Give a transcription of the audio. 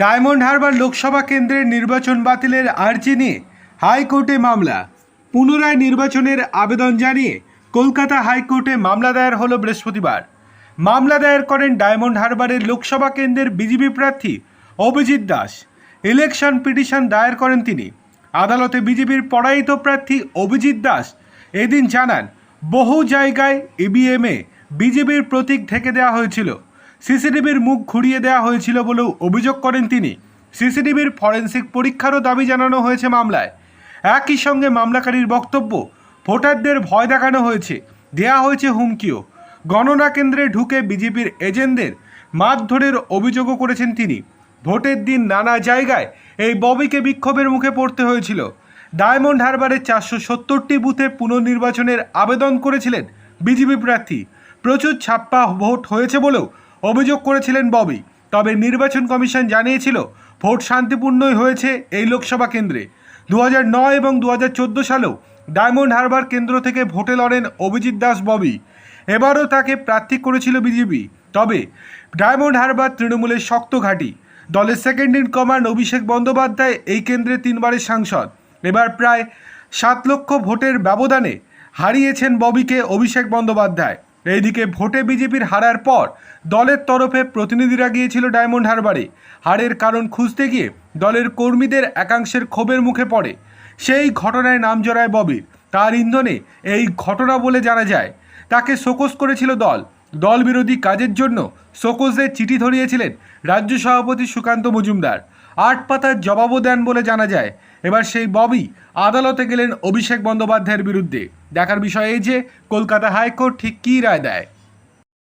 Diamond Harbour Lok Sabha কেন্দ্রের নির্বাচন বাতিলের আর্জি নিয়ে হাইকোর্টে মামলা। পুনরায় নির্বাচনের আবেদন জানিয়ে কলকাতা হাইকোর্টে মামলা দায়ের হলো বৃহস্পতিবার। মামলা দায়ের করেন ডায়মন্ড হারবারের লোকসভা কেন্দ্রের বিজেপি প্রার্থী অভিজিৎ দাস। ইলেকশন পিটিশন দায়ের করেন তিনি। আদালতে বিজেপির পরাজিত প্রার্থী অভিজিৎ দাস এদিন জানান, বহু জায়গায় ইভিএমে বিজেপির প্রতীক ঢেকে দেওয়া হয়েছিল। সিসিটিভির মুখ ঘুরিয়ে দেওয়া হয়েছিল বলেও অভিযোগ করেন তিনি। সিসিটিভির ফরেন্সিক পরীক্ষারও দাবি জানানো হয়েছে মামলায়। একই সঙ্গে মামলাকারীর বক্তব্য, ভোটারদের ভয় দেখানো হয়েছে, দেয়া হয়েছে হুমকিও। গণনা কেন্দ্রে ঢুকে বিজেপির এজেন্টদের মারধরের অভিযোগও করেছেন তিনি। ভোটের দিন নানা জায়গায় এই ববিকে বিক্ষোভের মুখে পড়তে হয়েছিল। ডায়মন্ড হারবারের চারশো সত্তরটি বুথে পুনর্নির্বাচনের আবেদন করেছিলেন বিজেপি প্রার্থী। প্রচুর ছাপ্পা ভোট হয়েছে বলেও অভিযোগ করেছিলেন ববি। তবে নির্বাচন কমিশন জানিয়েছিল, ভোট শান্তিপূর্ণই হয়েছে এই লোকসভা কেন্দ্রে। দু নয় এবং দু হাজার সালেও ডায়মন্ড হারবার কেন্দ্র থেকে ভোটে লড়েন অভিজিৎ দাস ববি। এবারও তাকে প্রার্থী করেছিল বিজেপি। তবে ডায়মন্ড হারবার তৃণমূলের শক্ত ঘাঁটি। দলের second in command Abhishek Bandyopadhyay এই কেন্দ্রে তিনবারের সাংসদ। এবার প্রায় সাত লক্ষ ভোটের ব্যবধানে হারিয়েছেন ববিকে অভিষেক বন্দ্যোপাধ্যায়। এইদিকে ভোটে বিজেপির হারার পর দলের তরফে প্রতিনিধিরা গিয়েছিল ডায়মন্ড হারবারে। হারের কারণ খুঁজতে গিয়ে দলের কর্মীদের একাংশের ক্ষোভের মুখে পড়ে। সেই ঘটনায় নাম জড়ায় ববির। তার ইন্ধনে এই ঘটনা বলে জানা যায়, তাকে শোকস করেছিল দল। দল বিরোধী কাজের জন্য সোকোজদের চিঠি ধরিয়েছিলেন রাজ্য সভাপতি সুকান্ত মজুমদার। আট পাতার জবাবও দেন বলে জানা যায়। এবার সেই ববি আদালতে গেলেন অভিষেক বন্দ্যোপাধ্যায়ের বিরুদ্ধে। দেখার বিষয় এই যে, কলকাতা হাইকোর্ট ঠিক কী রায় দেয়?